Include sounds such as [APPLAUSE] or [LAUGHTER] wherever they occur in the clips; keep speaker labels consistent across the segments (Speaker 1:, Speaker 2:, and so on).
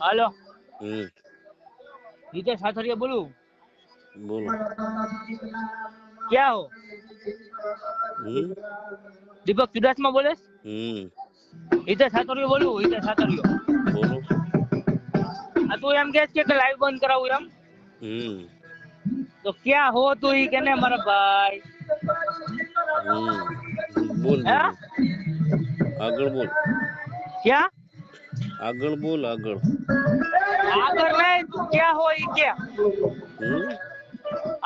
Speaker 1: હાલો.
Speaker 2: હમ.
Speaker 1: સાથરિયા બોલું?
Speaker 2: બોલો.
Speaker 1: ક્યાં હો? દીપક ચુડાસમા બોલે
Speaker 2: હમ.
Speaker 1: સાથરિયો બોલું? રીતેશ સાથરિયો
Speaker 2: બોલો.
Speaker 1: આ તું એમ કે છે કે લાઈવ બંધ કરાવું એમ?
Speaker 2: હમ.
Speaker 1: તો ક્યાં હો તું ઈ કેને મારા ભાઈ?
Speaker 2: હમ. બોલ? આગળ બોલ.
Speaker 1: ક્યાં?
Speaker 2: આગળ બોલ આગળ.
Speaker 1: આગળ નહીં ક્યાં હોય ક્યાં?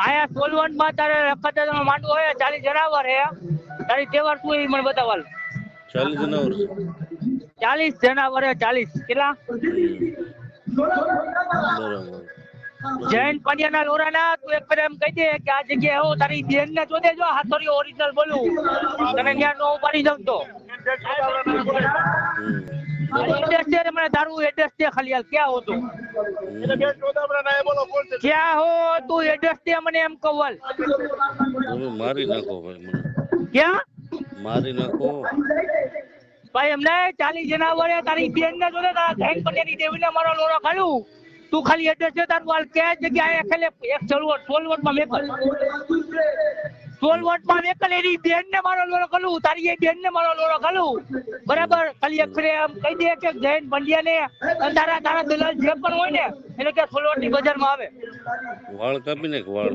Speaker 1: આયા સોલવંટમાં તારે રખત માંડવો હોય ચાલીસ જનાવર હે. તારી તહેવાર શું ઈ મને બતાવાલ
Speaker 2: ચાલીસ જનાવર
Speaker 1: ચાલીસ જનાવર હે ચાલીસ. કેટલા? જૈન લોરા ના તું એક ફેર એમ કહી દે કે આ જગ્યાએ હું તારી બેન ને જોતે જો હાથોરી ઓરિજિનલ બોલું. તને ત્યાં નો ઉપાડી દઉં તો એડ્રેસ દે મને તારું એડ્રેસ દે ખાલી ક્યાં હો તું? ક્યાં હો તું? એડ્રેસ દે મને એમ કહું
Speaker 2: મારી નાખો ભાઈ મને.
Speaker 1: ક્યાં?
Speaker 2: મારી નાખો.
Speaker 1: ભાઈ એમને ચાલીસ જનાવર તારી બેન ને જોડે તારા પટેલી મારો લોરો ખાલું તું ખાલી એડ્રેસ દે તારું હાલ. કે જગ્યાએ ખાલે એક ચલવટ સોલવટમાં મેકલ સોલવટમાં વેકલ એની બેન ને મારો લોરો કલું તારી એ બેન ને મારો લોરો કલું બરાબર? ખાલી એક ફેરે એમ કહી દે કે જૈન પંડ્યા ને તારા તારા દલાલ જે પણ હોય ને એને કે સોલવટની બજારમાં આવે.
Speaker 2: વાળ કાપી નાખ વાળ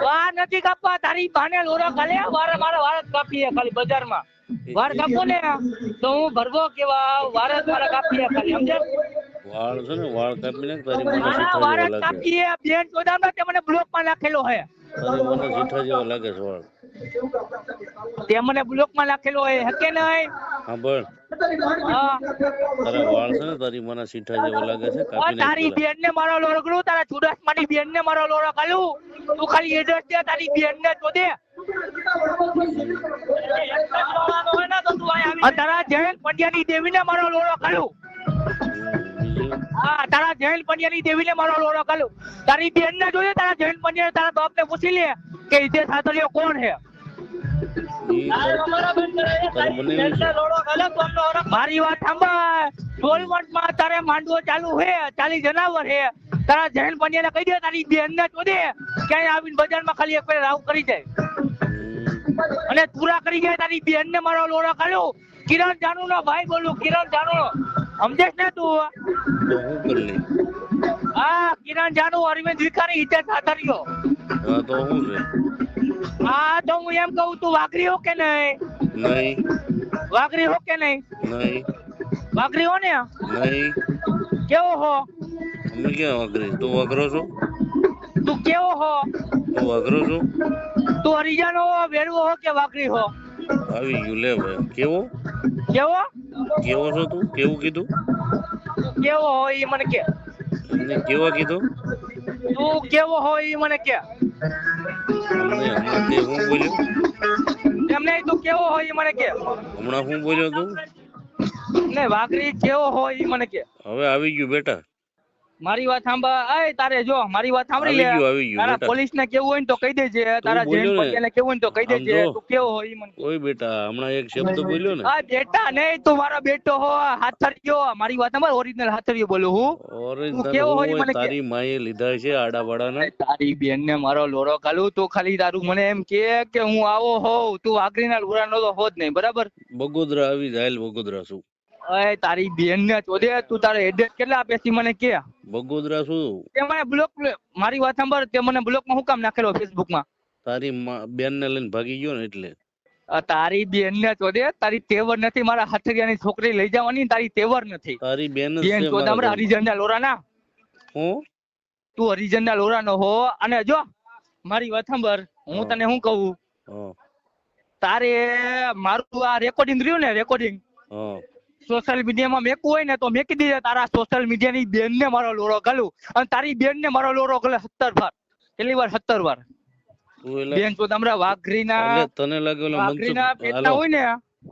Speaker 1: વાર નથી કાપવા તારી બાને લોરો ખાલે વારે મારા વાળ કાપીએ ખાલી બજારમાં વાર કાપો ને તો હું ભરવો કેવા વાર મારા કાપીએ ખાલી સમજે
Speaker 2: વાળ છે ને વાળ કાપી નાખ તારી મને
Speaker 1: કાપીએ બેન ચોદામાં તે મને બ્લોકમાં નાખેલો હે.
Speaker 2: મને સીઠા જેવા લાગે છે વાળ.
Speaker 1: તે મને બ્લોકમાં લખેલો હોય હકે નહીં?
Speaker 2: હા
Speaker 1: હા.
Speaker 2: તારા વાળ છે ને તારી મને સીઠા જેવા લાગે છે કાપી
Speaker 1: તારી બેન ને મારો લોરો કરું તારા ચુડાસમાની બેન ને મારો લોરો કાલું તું ખાલી એડ્રેસ દે તારી બેન ને તો દે. તારા જયંત પંડ્યાની દેવીને મારો લોરો કાલું
Speaker 2: હમ, બીજું
Speaker 1: હા જયંત પંડ્યાની દેવીને મારો લોડો કરું તારી બેન ને જોઈએ તારા જૈન પંડ્યા તારા બાપ ને પૂછી લે કે ઈતે સાતલિયો કોણ છે? મારી વાત સાંભળ. સોલવંટમાં તારે માંડવો ચાલુ હે ચાલી જનાવર હે તારા જૈન પંડ્યા કહી દે તારી બેન ને ચોદે ક્યાંય આવીને બજારમાં ખાલી એક વાર રાવ કરી જાય. અને પૂરા કરી જાય તારી બેન ને મારો લોડો કર્યો કિરણ જાનુ નો ભાઈ બોલું કિરણ જાનુ સમજે ને તું?
Speaker 2: હું
Speaker 1: કિરણ જાનુ અરવિંદ વિકારી હિતે સાતરિયો
Speaker 2: હા તો હું છે?
Speaker 1: હા તો હું એમ કહું તું વાઘરી હો કે નહીં?
Speaker 2: નહીં.
Speaker 1: વાઘરી હો કે નહીં?
Speaker 2: નહીં.
Speaker 1: વાઘરી હો ને?
Speaker 2: નહીં.
Speaker 1: કેવો હો?
Speaker 2: અમે ક્યાં વાઘરી? તું વાઘરો છો?
Speaker 1: તું કેવો હો?
Speaker 2: તું વાઘરો છો?
Speaker 1: તું હરિજન હો વેરવો હો કે વાઘરી હો?
Speaker 2: આવી ગયું લે ભાઈ. કેવો?
Speaker 1: કેવો?
Speaker 2: કેવો છો તું? કેવું કીધું?
Speaker 1: કેવો હોય એ મને કે.
Speaker 2: કેવા કીધું?
Speaker 1: તું કેવો હોય એ મને કે.
Speaker 2: અમને હમણાં તે હું બોલ્યો?
Speaker 1: એમ નહીં તું કેવો હોય એ મને કે.
Speaker 2: હમણાં હું બોલ્યો તું?
Speaker 1: ને વાઘરી કેવો હોય એ મને કે.
Speaker 2: હવે આવી ગયું બેટા.
Speaker 1: મારી વાત સાંભળ. આય તારે જો મારી વાત સાંભળી લે. તારા પોલીસ ને કેવું હોય ને તો કહી દેજે. તારા જૈન
Speaker 2: પટેલ
Speaker 1: ને. કેવું હોય ને તો કહી દેજે. તું કેવો હોય ઈ મને.
Speaker 2: ઓય બેટા હમણાં એક શબ્દ બોલ્યો ને.
Speaker 1: આ બેટા નહીં તું મારો બેટો હો. હાથરિયો. મારી વાત સાંભળ ઓરિજિનલ હાથરિયો બોલું હું.
Speaker 2: ઓરે
Speaker 1: તું કેવો હોય મને
Speaker 2: તારી માએ લીધા છે આડા બાડાના
Speaker 1: તારી બેન ને મારો લોરો કાલું તું ખાલી તારું મને એમ કે કે હું આવો હોઉં. તું આખરીના લોરાનો તો હો જ નહીં બરાબર?
Speaker 2: બગોદરા આવી જાય બગોદરા શું?
Speaker 1: અય તારી બેન ને ચોદે તું તારે એડ્રેસ કેટલા આપે છે મને કે.
Speaker 2: બગોદરા શું?
Speaker 1: તે મને બ્લોક મારી વાત સાંભળ તે મને બ્લોકમાં હું કામ નાખેલો ફેસબુકમાં?
Speaker 2: તારી બેન ને લઈને ભાગી ગયો ને એટલે.
Speaker 1: તારી બેન ને ચોદે તારી તેવર નથી મારા હાથરિયાની છોકરી લઈ જવાની તારી તેવર નથી.
Speaker 2: તારી બેન
Speaker 1: બેન ચોદે હમણાં હરિજન ના લોરાના.
Speaker 2: હું?
Speaker 1: તું હરિજન ના લોરા નો હો અને જો મારી વાત સાંભળ હું તને શું કહું? તારે મારું આ રેકોર્ડિંગ રહ્યું ને રેકોર્ડિંગ સોશિયલ મીડિયામાં મેકવું હોય ને તો મેકી દીધે તારા સોશિયલ મીડિયાની બેન ને મારો લોરો ગલું. અને તારી બેન ને મારો લોરો ગલે સત્તર વાર. કેટલી વાર? સત્તર વાર. બેન તો તમારા વાઘરીના
Speaker 2: તને લાગેલો
Speaker 1: વાઘરીના પેટના હોય ને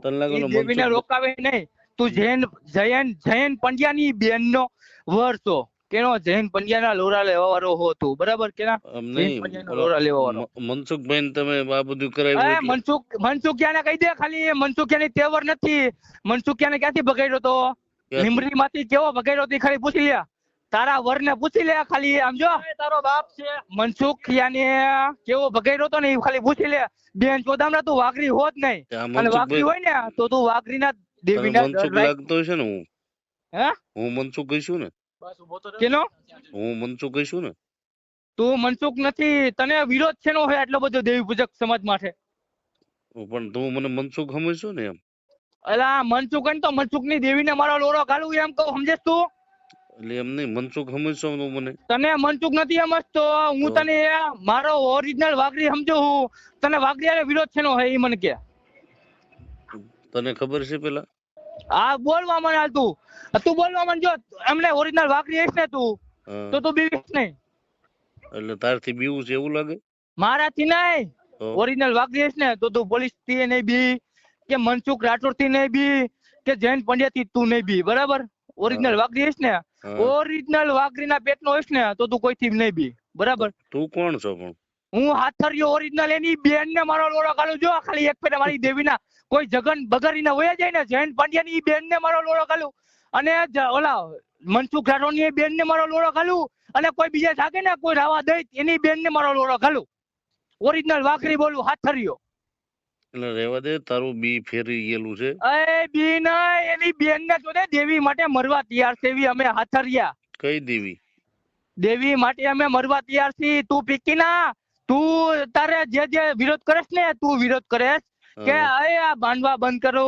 Speaker 2: તને લાગેલો
Speaker 1: દેવીને રોકાવે નહીં. તું જૈન જૈન જૈન પંડ્યાની બેન નો વર છો. કેનો જૈન પંડ્યાના લોરા લેવા વાળો હતો બરાબર કેના? જૈન પંડ્યાના લોરા લેવા વાળો
Speaker 2: મનસુખભાઈ તમે આ બધું કરાવ્યું
Speaker 1: એ મનસુખ મનસુખિયાને કહી દે ખાલી મનસુખિયાની તેવર નથી. મનસુખિયાને ક્યાંથી બગાડ્યો તો? લીમડી માંથી કેવો ભગાડ્યો તે ખાલી પૂછી લે. તારા વર ને પૂછી લે ખાલી આમ જો. તારો બાપ છે. મનસુખ યાને કેવો ભગાડ્યો તો ને એ ખાલી પૂછી લે. બેન ચોદામણા તું વાઘરી હોત નહીં. અને વાઘરી હોય ને તો તું વાઘરીના
Speaker 2: ના
Speaker 1: દેવીના
Speaker 2: મનસુખ લાગતો છે ને હું?
Speaker 1: હે?
Speaker 2: હું મનસુખ કહીશું ને?
Speaker 1: કેનો?
Speaker 2: હું મનસુખ છું ને.
Speaker 1: તું મનસુખ નથી તને વિરોધ છે નો હોય એટલો બધો દેવી પૂજક સમાજ માટે?
Speaker 2: પણ તું મને મનસુખ સમજશો ને એમ.
Speaker 1: અલા મનસુખ ને તો મનસુખની દેવીને મારો લોરો ગાલું એમ કહું સમજે તું?
Speaker 2: એટલે એમ નહીં મનસુખ સમજશો તું મને.
Speaker 1: તને મનસુખ નથી સમજતો હું
Speaker 2: તો?
Speaker 1: તને મારો ઓરિજિનલ વાઘરી સમજો હું. તને વાઘરી વિરોધ છે નો હોય એ મને કે.
Speaker 2: તને ખબર છે પેલા?
Speaker 1: આ બોલવા મને હાલ તું. તું બોલવા મને જો એમને ઓરિજિનલ વાકરી હઈશ ને તું
Speaker 2: હા.
Speaker 1: તો તું બીવીશ નહીં.
Speaker 2: એટલે તારથી બીવું છે એવું લાગે?
Speaker 1: મારાથી નહીં. ઓરિજિનલ વાકરી હઈશ ને તો તું પોલીસથી નહીં બી કે મનસુખ રાઠોડથી નહીં બી કે જૈન પંડ્યા થી તું નહીં બી બરાબર? ઓરિજિનલ વાકરી હઈશ ને ઓરિજિનલ વાકરી ના પેટ નો હોઈશ ને તો તું કોઈ થી નહીં બી બરાબર?
Speaker 2: તું કોણ છો પણ?
Speaker 1: હું હાથરિયો ઓરિજિનલ એની બેન ને મારો લોડો કાઢું જો ખાલી એક પેટે મારી દેવીના કોઈ જગન બગરીને વયા જાય ને જયંત પાંડ્યા ની બેન ને મારો લોડો ખાલું. અને ઓલા મનસુખ રાઠોડની બેન ને મારો લોડો ખાલું. અને કોઈ બીજા થાકે ને કોઈ રાવા દઈ એની બેન ને મારો લોડો ખાલું. ઓરિજિનલ વાકરી બોલું હાથરિયો
Speaker 2: એટલે રેવા દે તારું બી ફેરી ગયેલું છે.
Speaker 1: એ બી ના એની બેન ને જોડે દેવી માટે મરવા તૈયાર છે એવી અમે હાથરિયા.
Speaker 2: કઈ દેવી?
Speaker 1: દેવી માટે અમે મરવા તૈયાર છીએ તું પીકી ના તું તારે જે જે વિરોધ કરેશ ને તું વિરોધ કરેશ. કે
Speaker 2: હા.
Speaker 1: આ બાંધવા બંધ કરો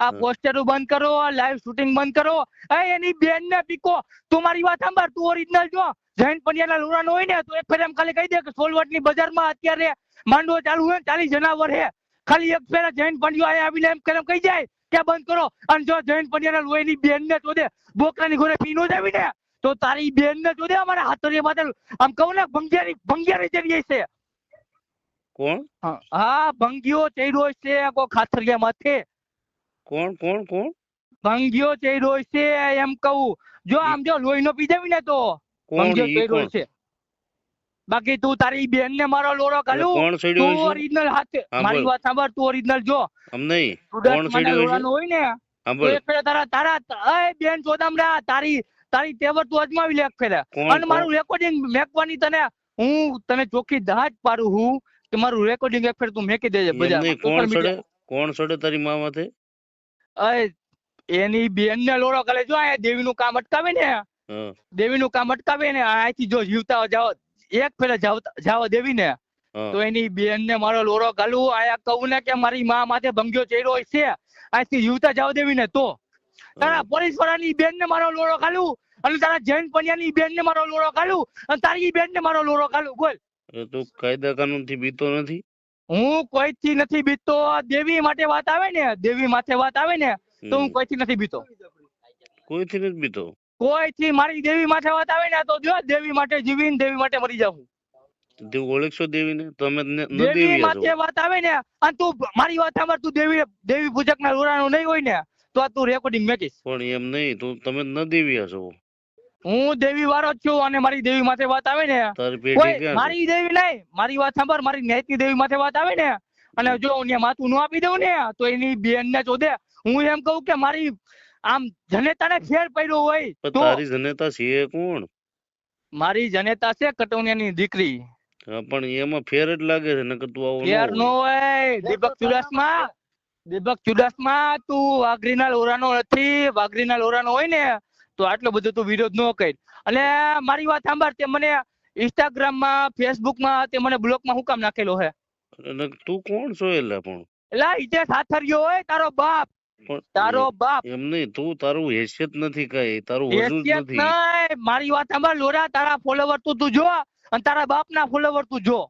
Speaker 1: આ પોસ્ટરો બંધ કરો લાઈવ શૂટિંગ બંધ કરો. અય એની બેન ને પીકો. તું મારી વાત સાંભળ તું ઓરિજિનલ જો. જૈન પંડ્યાના લુરાનો હોય ને તો એક ફેર એમ ખાલી કહી દે કે સોલવટની બજારમાં અત્યારે માંડવો ચાલુ હોય ને ચાલીસ જનાવર હે. ખાલી એક ફેર જૈન પંડ્યો આયા આવીને એમ કેમ કહી જાય કે બંધ કરો. અને જો જૈન પંડ્યાના લોહીની બેન ને તો દે બોકરાની ઘોડે પીનો જ આવી ને તો તારી બેન ને જો દે અમારા હાથરીએ માથે આમ કહું ને ભંગિયારી ભંગિયારી ચડીએ છે
Speaker 2: કોણ?
Speaker 1: હા, હા ચડ્યો છે કો ખાથરિયા માથે
Speaker 2: કોણ કોણ કોણ?
Speaker 1: ભંગીઓ ચડ્યો છે એમ કહું. જો આમ જો લોહીનો પી જાવી ને તો
Speaker 2: કોણ
Speaker 1: ચડ્યો છે. બાકી તું તારી બેન ને મારો લોરો
Speaker 2: એટલે કોણ ચડ્યો
Speaker 1: તું ઓરિજિનલ હાથે. મારી વાત સાંભળ તું ઓરિજિનલ જો.
Speaker 2: આમ નહીં કોણ ચડ્યો છે?
Speaker 1: હોય ને
Speaker 2: સાંભળ
Speaker 1: એક ફેરે તારા તારા એ બેન ચોદામડા તારી તારી તેવર તું અજમાવી લે એક ફેરે. અને મારું રેકોર્ડિંગ મેકવાની તને હું તને ચોખ્ખી દાજ પાડું હું કે મારું રેકોર્ડિંગ એક ફેર તું મેકી દેજે બજાર
Speaker 2: કોણ સડે કોણ સડે તારી મા માથે?
Speaker 1: અય એની બેન ને લોડો કરે. જો આ દેવીનું કામ અટકાવે ને
Speaker 2: દેવી
Speaker 1: નું કામ અટકાવે ને આથી જો જીવતા જાવ એક ફેર જાવ દેવી ને તો એની બેન ને મારો લોરો ગાલું. આયા કહું ને કે મારી માં માથે ભંગ્યો ચડ્યો છે. અહીંથી જીવતા જાવ દેવી ને તો તારા પોલીસ વાળાની બેન ને મારો લોરો ગાલું અને તારા જૈન પંડ્યાની બેન ને મારો લોરો ગાલું અને તારી બેન ને મારો લોરો ગાલું બોલ.
Speaker 2: તું કાયદા કાનૂનથી બીતો નથી?
Speaker 1: હું કોઈથી નથી બીતો. દેવી માટે વાત આવે ને દેવી માથે વાત આવે ને તો હું
Speaker 2: કોઈ
Speaker 1: થી નથી બીતો.
Speaker 2: કોઈથી નથી બીતો?
Speaker 1: કોઈથી મારી દેવી માથે વાત આવે ને તો જો દેવી માટે જીવીને દેવી માટે મરી જાઉં.
Speaker 2: તું ઓળખશો દેવીને? તમે ન
Speaker 1: દેવી
Speaker 2: દેવી
Speaker 1: માથે વાત આવે ને અને તું મારી વાત સાંભળ તું દેવી દેવી પૂજક ના લોરાનું નહીં હોય ને તો આ તું રેકોર્ડિંગ મેકીશ.
Speaker 2: પણ એમ નહીં તું તમે ન દેવી હશો
Speaker 1: હું દેવી વાળો જ છું અને મારી દેવી માથે વાત આવે ને. મારી દેવી નહીં મારી વાત સાંભળ મારી ન્યાયની દેવી માથે વાત આવે ને. અને જો હું માથું ન આપી દઉં ને તો એની બેન ને ચોદે હું એમ કહું કે મારી આમ જનેતાને ફેર પડ્યો હોય
Speaker 2: તારી જનેતા છે કોણ?
Speaker 1: મારી જનેતા છે કટોનિયાની દીકરી.
Speaker 2: હા પણ એમાં ફેર જ લાગે છે નકર તું આવો ન
Speaker 1: ફેર નો
Speaker 2: હોય.
Speaker 1: હોય. દીપક ચુડાસમા દીપક ચુડાસમા તું વાઘરીના લોરાનો નથી વાઘરીના લોરાનો હોય ને તો આટલો બધો તું વિરોધ ન કર. અને મારી વાત સાંભળ તે મને ઇન્સ્ટાગ્રામમાં ફેસબુકમાં તે મને બ્લોકમાં હું કામ નાખેલો હે?
Speaker 2: તું કોણ છો એટલે પણ?
Speaker 1: એલા ઈજે સાથરિયો હોય તારો બાપ. તારો બાપ.
Speaker 2: એમ નહીં તું તારું હેસિયત નથી કઈ તારું વજૂદ નથી.
Speaker 1: નહીં. મારી વાત સાંભળ લોરા તારા ફોલોવર તું તું જો અને તારા બાપ ના ફોલોવર તું જો.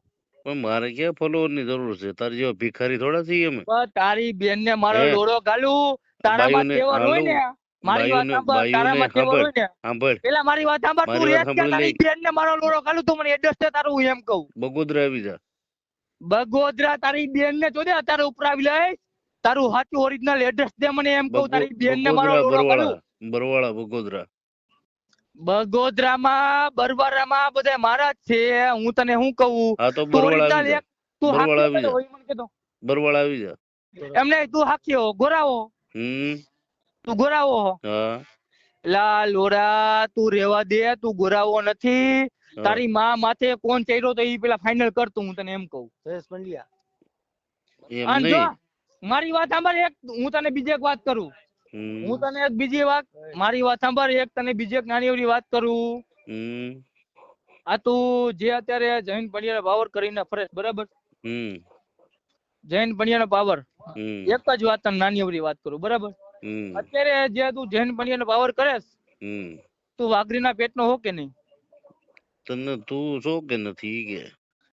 Speaker 2: પણ મારે ક્યાં ફોલોવરની જરૂર છે? તારી જેવા ભિખારી થોડા છીએ અમે.
Speaker 1: તારી બેન ને મારો. લોડો ગાલું તારામાં તેવર હોય ને? મારી વાત સાંભળ તારામાં
Speaker 2: બાયુને
Speaker 1: તેવર ને.
Speaker 2: સાંભળ.
Speaker 1: પેલા મારી વાત સાંભળ તું રેસ કે તારી બેન ને મારો લોડો ગાલું તું મને એડ્રેસ દે તારું હું એમ કહું.
Speaker 2: બગોદરા આવી જા.
Speaker 1: બગોદરા તારી બેન ને જોદે અત્યારે ઉપરાવી લઈ તારું સાચું ઓરિજિનલ એડ્રેસ દે મને એમ કહું તારી બેન ને મારો લોડો ગાલું
Speaker 2: બરવાળા. બરવાળા બગોદરા.
Speaker 1: બગોદરામાં બરબરામાં બધા મારા જ છે હું તને શું કહું?
Speaker 2: હા તો બરવાળા આવી જા.
Speaker 1: તું
Speaker 2: બરવાળા આવી જા.
Speaker 1: હોય
Speaker 2: બરવાળા આવી જા.
Speaker 1: એમ તું હાંકીઓ ગોરાવો.
Speaker 2: હમ.
Speaker 1: તું ગોરાવો
Speaker 2: હા.
Speaker 1: લા લોરા તું રેવા દે તું ગોરાવો નથી. તારી માં માથે કોણ ચડ્યો તો એ પેલા ફાઇનલ કરતું હું તને એમ કહું.
Speaker 3: જયેશ પંડ્યા.
Speaker 2: એમ નહીં.
Speaker 1: મારી વાત સાંભળ એક હું તને બીજી એક વાત કરું. હું તને એક બીજી વાત મારી વાત સાંભળ એક તને બીજી એક નાની એવી વાત કરું. આ તું જે અત્યારે જૈન પંડ્યા પાવર કરીને ફરેશ બરાબર?
Speaker 2: હમ.
Speaker 1: જૈન પંડ્યા પાવર એક જ વાત તને નાની એવી વાત કરું બરાબર?
Speaker 2: હમ
Speaker 1: અત્યારે જે તું જૈન પંડ્યાનો પાવર
Speaker 2: હમ.
Speaker 1: તું વાઘરીના પેટનો હો કે નહીં?
Speaker 2: તને તું છો કે નથી કે?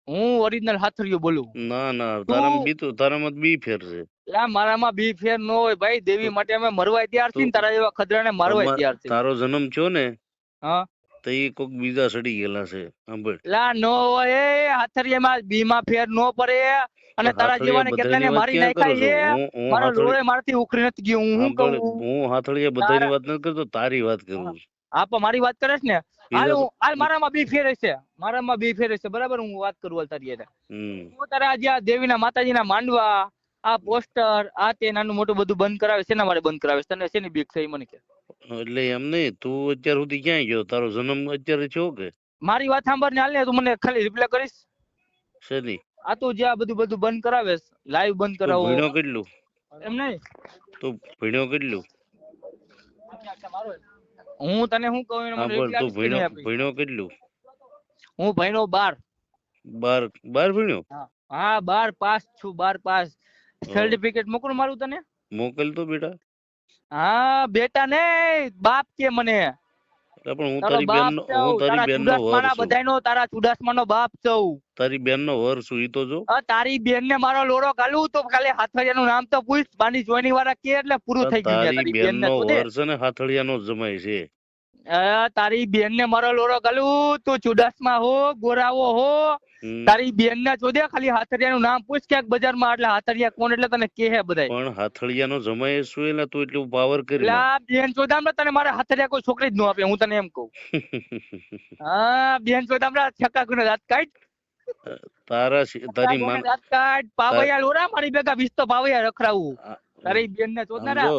Speaker 1: હું ઓરિજિનલ હાથરીયો બોલું.
Speaker 2: ના ના તારામાં બી તો તારામાં બી ફેર છે.
Speaker 1: લા મારામાં બી ફેર ન હોય ભાઈ દેવી માટે અમે મરવાય તૈયાર છીએ તારા જેવા ખદડાને મારવાય
Speaker 2: તમા-
Speaker 1: તૈયાર છે
Speaker 2: તારો જન્મ થયો ને
Speaker 1: હા.
Speaker 2: તો એ કોક બીજા સડી ગયેલા છે. સાંભળ.
Speaker 1: લા નો હોય એ હાથરીયામાં બી માં ફેર નો પડે. અને તારા જેવાને કેટલાને મારી નાખ્યા
Speaker 2: છો? હું- હું
Speaker 1: મારો
Speaker 2: હાથળી-
Speaker 1: મારથી ઉખરી નથી ગયો હું શું કહું.
Speaker 2: હું હાથળિયા બધાની વાત નથી કરતો તારી વાત કરું છું.
Speaker 1: આ પણ મારી વાત કરે છે ને? હાલ હું હાલ મારામાં બી ફેર છે મારામાં બી ફેર છે બરાબર હું વાત કરું હાલ તારી હારે. હું તારે આજે આ દેવીના માતાજીના માંડવા આ પોસ્ટર આ તે નાનું મોટું બધું બંધ કરાવે છે ને મારે બંધ કરાવે? છે? તને શેની બીક થઈ મને કે?
Speaker 2: એટલે એમ નહીં તું અત્યાર સુધી ક્યાં ગયો? તારો જન્મ અત્યારે થયો કે?
Speaker 1: મારી વાત સાંભળ ને હાલ ને તું મને ખાલી રિપ્લાય કરીશ.
Speaker 2: શેની?
Speaker 1: આ તું જે આ બધું બધું બંધ કરાવે લાઈવ બંધ કરાવો.
Speaker 2: ભણ્યો કેટલું?
Speaker 1: એમ નહીં?
Speaker 2: તો ભણ્યો કેટલું?
Speaker 1: હું તને શું કહું એનો મને
Speaker 2: તું
Speaker 1: નહીં
Speaker 2: ભણ્યો ભણ્યો કેટલું?
Speaker 1: હું ભણ્યો બાર.
Speaker 2: બાર બાર ભણ્યો
Speaker 1: હા બાર પાસ છું બાર પાસ. સર્ટિફિકેટ મોકલું મારું તને?
Speaker 2: મોકલ તો બેટા.
Speaker 1: હા બેટા ને બાપ કે મને.
Speaker 2: પણ હું
Speaker 1: તારો
Speaker 2: બેન હું તારી બેન નો વર છું.
Speaker 1: બધાયનો તારા ચુડાસમાનો બાપ છું
Speaker 2: તારી બેન નો વર છું ઈ તો જો.
Speaker 1: તારી બેન ને મારો લોડો ગાલું તો ખાલી હાથળિયા નું નામ તો પૂછ. બાની જોઈની વાળા કે એટલે પૂરું થઈ ગયું
Speaker 2: તારી બેન નો
Speaker 1: વર્ષ
Speaker 2: વર છે ને હાથળિયા નો જમાય છે.
Speaker 1: તારી બેન ને મારો લોરો ગલું તું ચુડાસમા હો ગોરાવો હો. તારી બેન ને જોદે ખાલી હાથરિયાનું નામ પૂછ ક્યાંક બજારમાં એટલે હાથરિયા કોણ એટલે તને કે હે બધા
Speaker 2: પણ હાથરિયા નો જમાય શું એટલે તું એટલું પાવર કરી
Speaker 1: લા બેન ચોદામડા તને મારા હાથરિયા કોઈ છોકરી જ ન આપે હું તને એમ કહું. [LAUGHS] હા બેન ચોદામડા છક્કા ગુના દાંત કાઢ.
Speaker 2: તારા તારી
Speaker 1: માં દાંત કાઢ. પાવૈયા લોરા મારી ભેગા વિસ્તો તો પાવૈયા રખડાવું. તારી બેન ને ચોદનારા.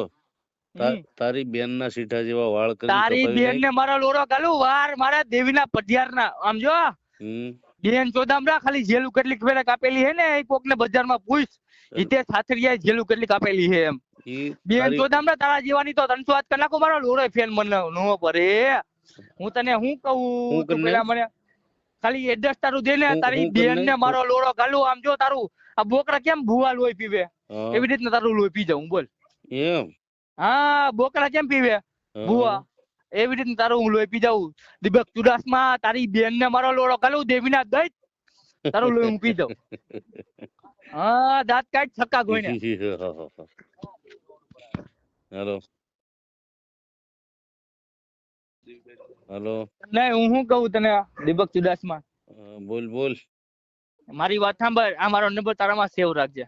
Speaker 2: તારી બેન ના સીઠા જેવા વાળ કરી
Speaker 1: તારી બેન ને મારા લોરો ગાલું વાર મારા દેવીના પઢિયાર ના આમ જો. બેન ચોદામડા ખાલી જેલું કેટલીક ફેરે કાપેલી હે ને એ કોક ને બજારમાં પૂછ ઈતે સાથરિયા જેલું કેટલી કાપેલી હે એમ. બેન
Speaker 2: તારી-
Speaker 1: ચોદામડા તારા જેવાની તો ત્રણસો વાત કરી નાખો મારો લોરો ફેન મને નો પડે હું તને હું કહું? તું પેલા મને ખાલી એડ્રેસ તારું દે ને તારી બેન ને મારો લોરો ગાલું આમ જો તારું આ બોકરા કેમ ભૂવા લોહી પીવે? એવી રીતના તારું લોહી પી જાઉં બોલ.
Speaker 2: એમ.
Speaker 1: હા બોકરા કેમ પીવે. ભૂવા. એવી રીતે તારું હું લોહી પી જાઉં. દીપક ચુડાસમા તારી બેન ને મારો લોડો ગાલું દેવીના દઈ તારું લોહી હું પી જાઉં. હા દાંત કાઢ છક્કા ગોઈને
Speaker 2: હેલો. હેલો.
Speaker 1: નહીં હું શું કહું તને? દીપક ચુડાસમા.
Speaker 2: માં બોલ બોલ.
Speaker 1: મારી વાત સાંભળ. આ મારો નંબર તારામાં સેવ રાખજે.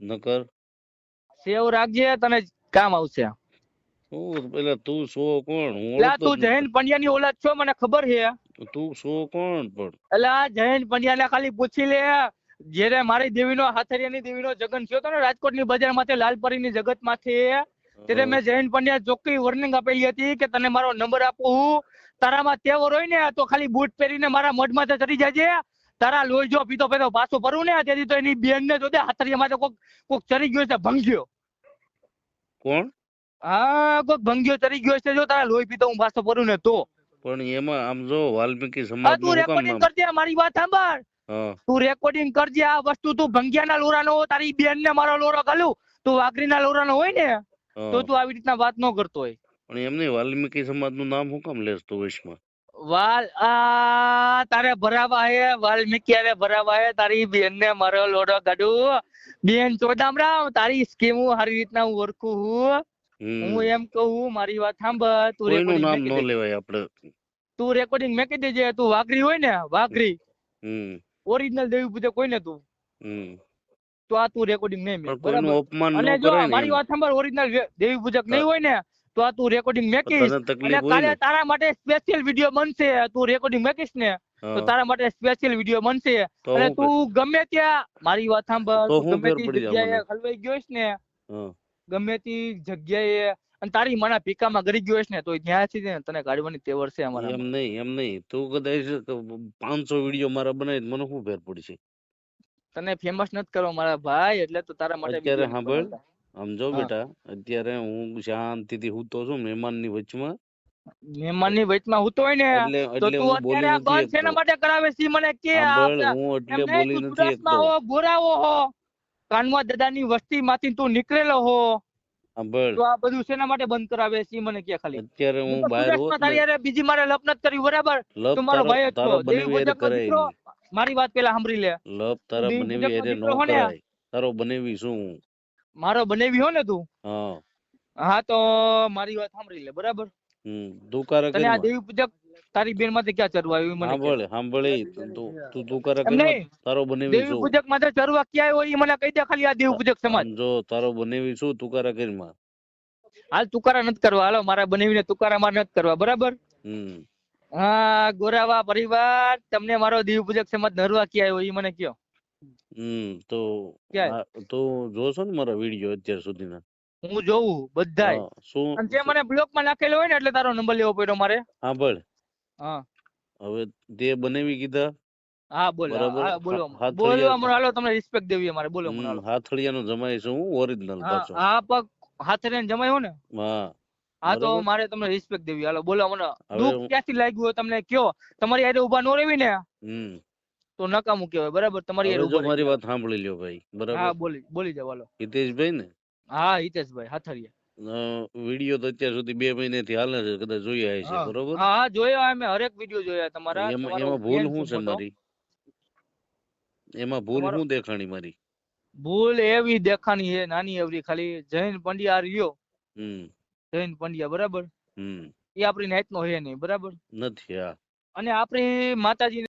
Speaker 2: નકર?
Speaker 1: સેવ રાખજે તને કામ આવશે?
Speaker 2: તું પેલા તું છો કોણ? હું
Speaker 1: એટલે તું
Speaker 2: જૈન
Speaker 1: જૈન પંડ્યાની ઓલાદ છો મને ખબર છે.
Speaker 2: તું છો કોણ પણ?
Speaker 1: એટલે આ જૈન પંડ્યાને ખાલી પૂછી લે. જ્યારે મારી દેવીનો હાથરિયાની દેવીનો જગન થયો હતો ને રાજકોટની બજાર માથે લાલપરીની જગત માથે ત્યારે મેં જૈન પંડ્યા ચોખ્ખી વોર્નિંગ આપેલી હતી કે તને મારો નંબર આપું તારામાં તેવર હોય ને તો ખાલી બૂટ પહેરીને મારા મઢ માથે ચડી જાજે. તારા લોહી જો પીતો પીતો પાછો ભરું ને તેથી તો એની બેન ને જોતે હાથરિયા માથે કોક કોક ચડી ગયો છે ભંગ્યો.
Speaker 2: કોણ?
Speaker 1: હા કોક ભંગ્યો ચડી ગયો છે. જો તારા લોહી પીતો હું પાછો પડું ને તો.
Speaker 2: પણ એમાં આમ જો વાલ્મીકી સમાજ
Speaker 1: તું રેકોર્ડિંગ કરજે મારી વાત સાંભળ. તું રેકોર્ડિંગ કરજે આ વસ્તુ તું ભંગ્યાના લોરાનો તારી બેન ને મારો લોરો ગાલું. તું વાઘરીના લોરાનો હોય ને તો તું આવી રીતના વાત ન કરતો હોય.
Speaker 2: પણ એમને વાલ્મીકી સમાજનું નામ હું કામ લેસ તું વચમાં
Speaker 1: વાલ આ તારે ભરાવા હે વાલ્મીકી હારે ભરાવા હે તારી બેન ને મારો લોડો ગાડુ બેન ચોદામરા તારી સ્કીમ સારી રીતના હું ઓળખું હું. હું એમ કહું મારી વાત સાંભળ તું રેકોર્ડિંગ
Speaker 2: નામ ન લેવાય આપણે.
Speaker 1: તું રેકોર્ડિંગ મેકી દેજે તું વાઘરી હોય ને વાઘરી.
Speaker 2: હમ.
Speaker 1: ઓરિજિનલ દેવી પૂજક હોય ને તું.
Speaker 2: હમ.
Speaker 1: તો આ તું રેકોર્ડિંગ નહીં
Speaker 2: મેં
Speaker 1: બરાબર? અને જો મારી વાત સાંભળ ઓરિજિનલ દેવી પૂજક નહીં હોય ને તો આ તું રેકોર્ડિંગ મેકીશ. અને કાલે તારા માટે સ્પેશિયલ વીડિયો બનશે. તું રેકોર્ડિંગ મેકીશ ને તો તારા માટે સ્પેશિયલ વીડિયો બનશે. અને તું ગમે ત્યાં મારી વાત સાંભળ ગમે તે જગ્યાએ
Speaker 2: મને?
Speaker 1: હલવાઈ ગયો ને ગમે તે જગ્યાએ અને તારી માના પીકામાં ગરી ગયો ને તો ત્યાંથી છે ને તને કાઢવાની તેવર છે અમારા
Speaker 2: એમ નહીં એમ નહીં. તું કદાચ પાંચસો વીડિયો મારા બનાવી મને શું ફેર પડશે?
Speaker 1: તને ફેમસ નથી કરવા મારા ભાઈ એટલે તો તારા માટે
Speaker 2: અત્યારે સાંભળ.
Speaker 1: બનાવતા.
Speaker 2: આમ જો
Speaker 1: હા.
Speaker 2: બેટા અત્યારે હું શાંતિથી સૂતો છું મહેમાનની વચમાં?
Speaker 1: મહેમાનની વચમાં હું તો હોય ને તો તું અત્યારે આ બંધ શેના માટે કરાવે છે મને કે આ
Speaker 2: સાંભળ
Speaker 1: આપણા-
Speaker 2: હું એટલે બોલી નથી
Speaker 1: સુરતમાં
Speaker 2: શકતો.
Speaker 1: હો કાનવા દાદાની વસ્તી તું નીકળેલો હો.
Speaker 2: સાંભળ.
Speaker 1: તો આ બધું શેના માટે બંધ કરાવે છે મને કે ખાલી.
Speaker 2: અત્યારે
Speaker 1: હું
Speaker 2: હું બહાર હોત
Speaker 1: તારી
Speaker 2: ને
Speaker 1: બીજી મારે લપ નથી કરી બરાબર?
Speaker 2: લપ
Speaker 1: મારો ભાઈ દેવી દીકરો. મારી વાત પેલા સાંભળી લે.
Speaker 2: લપ તારા બનેવી ન? કરાય. તારો બનેવી શું
Speaker 1: મારો બનાવી હો ને તું?
Speaker 2: હા.
Speaker 1: તો મારી વાત સાંભળી લે બરાબર?
Speaker 2: દુકારા
Speaker 1: તને આ દેવી પૂજક તારી બેનમાંથી ક્યાં ચરવા આવ્યું મને.
Speaker 2: સાંભળ સાંભળી તું તું દુકારા કરી તારો બનેવી
Speaker 1: દેવી પૂજક માથે ચરવા ક્યાં હોય એ મને કહી દે ખાલી આ દેવી પૂજક સમાજ.
Speaker 2: જો તારો બનેવી શું તુકારા કરી માં
Speaker 1: હાલ તુકારા નથી કરવા હાલો મારા બનેવીને તુકારા માર નથી કરવા બરાબર? હા ગોરાવા પરિવાર તમને મારો દેવી પૂજક સમાજ નરવા ક્યાં આવ્યો એ મને કયો.
Speaker 2: હમ તો
Speaker 1: ક્યાંય?
Speaker 2: આ- તો જોશો ને મારા વીડિયો અત્યાર સુધીના?
Speaker 1: હું જોઉં બધાય.
Speaker 2: હા, શું
Speaker 1: અને જે મને બ્લોકમાં નાખેલો હોય ને એટલે તારો નંબર લેવો પડ્યો મારે.
Speaker 2: સાંભળ
Speaker 1: હા.
Speaker 2: હવે તે બનાવી કીધા?
Speaker 1: હા બોલો.
Speaker 2: બરાબર.
Speaker 1: હા બોલો.
Speaker 2: હા- હાથ
Speaker 1: બોલવા
Speaker 2: ફળિયા-
Speaker 1: મને હાલો તમને રિસ્પેક્ટ દેવી અમારે બોલો મને
Speaker 2: હમ,
Speaker 1: હાલો.
Speaker 2: હાથળિયાનો જમાઈ છું હું ઓરિજિનલ
Speaker 1: હા
Speaker 2: પાછો.
Speaker 1: હા પગ હાથે લઈને જમાયો ને?
Speaker 2: હા
Speaker 1: હા તો
Speaker 2: બરાબર.
Speaker 1: મારે તમને રિસ્પેક્ટ દેવી. હાલો બોલો મને.
Speaker 2: હવે
Speaker 1: દુઃખ
Speaker 2: હું-
Speaker 1: ક્યાંથી લાગ્યું હોય તમને? કયો? તમારી હારે ઊભા નો રહેવી ને?
Speaker 2: હમ.
Speaker 1: તો નકામું કહેવાય બરાબર? તમારી
Speaker 2: જો મારી વાત સાંભળી લ્યો ભાઈ
Speaker 1: હા બોલી બોલી જાવ હાલો.
Speaker 2: હિતેશભાઈ ને?
Speaker 1: હા હિતેશભાઈ હાથરિયા
Speaker 2: વીડિયો તો અત્યાર સુધી બે મહિનાથી હાલે છે કદાચ જોયા હશે બરોબર?
Speaker 1: હા હા જોયા અમે હરેક વીડિયો જોયા તમારા
Speaker 2: એમાં ભૂલ શું છે મારી? એમાં ભૂલ શું દેખાણી મારી?
Speaker 1: ભૂલ એવી દેખાણી છે નાની એવરી ખાલી જૈન પંડ્યા રહ્યો.
Speaker 2: હમ.
Speaker 1: જૈન પંડ્યા બરાબર?
Speaker 2: હમ.
Speaker 1: એ આપણી નાઈટ નો હે નહીં બરાબર?
Speaker 2: નથી હા.
Speaker 1: અને આપણી માતાજી